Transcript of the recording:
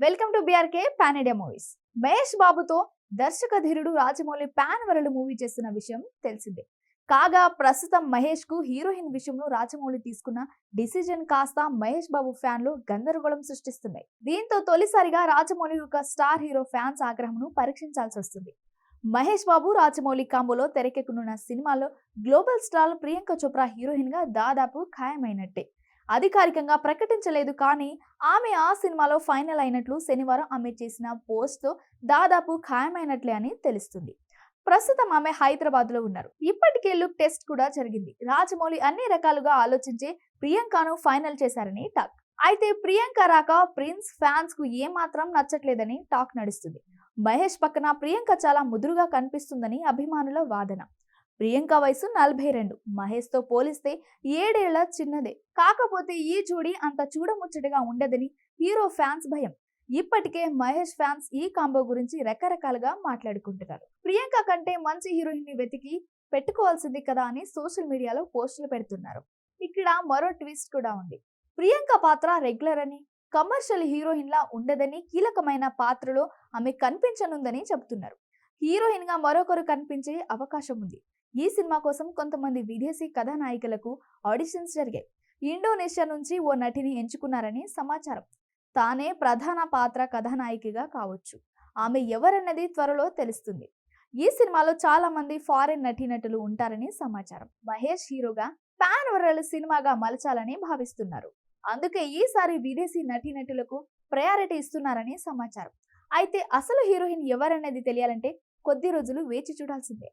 Welcome to BRK pan India movies Mahesh బాబుతో దర్శక ధీరుడు రాజమౌళి పాన్ వరల్డ్ మూవీ చేస్తున్న విషయం తెలిసిందే. కాగా ప్రస్తుతం మహేష్కు హీరోయిన్ విషయంలో రాజమౌళి తీసుకున్న డిసిజన్ కాస్త మహేష్ బాబు ఫ్యాన్లు గందరగోళం సృష్టిస్తున్నాయి. దీంతో తొలిసారిగా రాజమౌళి యొక్క స్టార్ హీరో ఫ్యాన్స్ ఆగ్రహంను పరీక్షించాల్సి వస్తుంది. మహేష్ బాబు రాజమౌళి కాంబోలో తెరకెక్కనున్న సినిమాలో గ్లోబల్ స్టార్ ప్రియాంక చోప్రా హీరోయిన్గా దాదాపు ఖాయమైనట్టే. అధికారికంగా ప్రకటించలేదు కానీ ఆమె ఆ సినిమాలో ఫైనల్ అయినట్లు శనివారం ఆమె చేసిన పోస్ట్తో దాదాపు ఖాయమైనట్లే అని తెలుస్తుంది. ప్రస్తుతం ఆమె హైదరాబాద్లో ఉన్నారు. ఇప్పటికే లుక్ టెస్ట్ కూడా జరిగింది. రాజమౌళి అన్ని రకాలుగా ఆలోచించి ప్రియాంకను ఫైనల్ చేశారని టాక్. అయితే ప్రియాంక రాక ప్రిన్స్ ఫ్యాన్స్కు ఏమాత్రం నచ్చట్లేదని టాక్ నడుస్తుంది. మహేష్ పక్కన ప్రియాంక చాలా ముదురుగా కనిపిస్తుందని అభిమానుల వాదన. ప్రియాంక వయసు నలభై రెండు. మహేష్తో పోలిస్తే ఏడేళ్ళ చిన్నదే. కాకపోతే ఈ జోడి అంత చూడముచ్చటగా ఉండదని హీరో ఫ్యాన్స్ భయం. ఇప్పటికే మహేష్ ఫ్యాన్స్ ఈ కాంబో గురించి రకరకాలుగా మాట్లాడుకుంటున్నారు. ప్రియాంక కంటే మంచి హీరోయిన్ని వెతికి పెట్టుకోవాల్సింది కదా అని సోషల్ మీడియాలో పోస్టులు పెడుతున్నారు. ఇక్కడ మరో ట్విస్ట్ కూడా ఉంది. ప్రియాంక పాత్ర రెగ్యులర్ అని కమర్షియల్ హీరోయిన్ లా ఉండదని కీలకమైన పాత్రలో ఆమె కనిపించనుందని చెబుతున్నారు. హీరోయిన్గా మరొకరు కనిపించే అవకాశం ఉంది. ఈ సినిమా కోసం కొంతమంది విదేశీ కథానాయికలకు ఆడిషన్స్ జరిగాయి. ఇండోనేషియా నుంచి ఓ నటిని ఎంచుకున్నారని సమాచారం. తానే ప్రధాన పాత్ర కథానాయికగా కావచ్చు. ఆమె ఎవరన్నది త్వరలో తెలుస్తుంది. ఈ సినిమాలో చాలా మంది ఫారిన్ నటీనటులు ఉంటారని సమాచారం. మహేష్ హీరోగా పాన్ వరల్డ్ సినిమాగా మలచాలని భావిస్తున్నారు. అందుకే ఈసారి విదేశీ నటీనటులకు ప్రయారిటీ ఇస్తున్నారని సమాచారం. అయితే అసలు హీరోయిన్ ఎవరన్నది తెలియాలంటే కొద్ది రోజులు వేచి చూడాల్సిందే.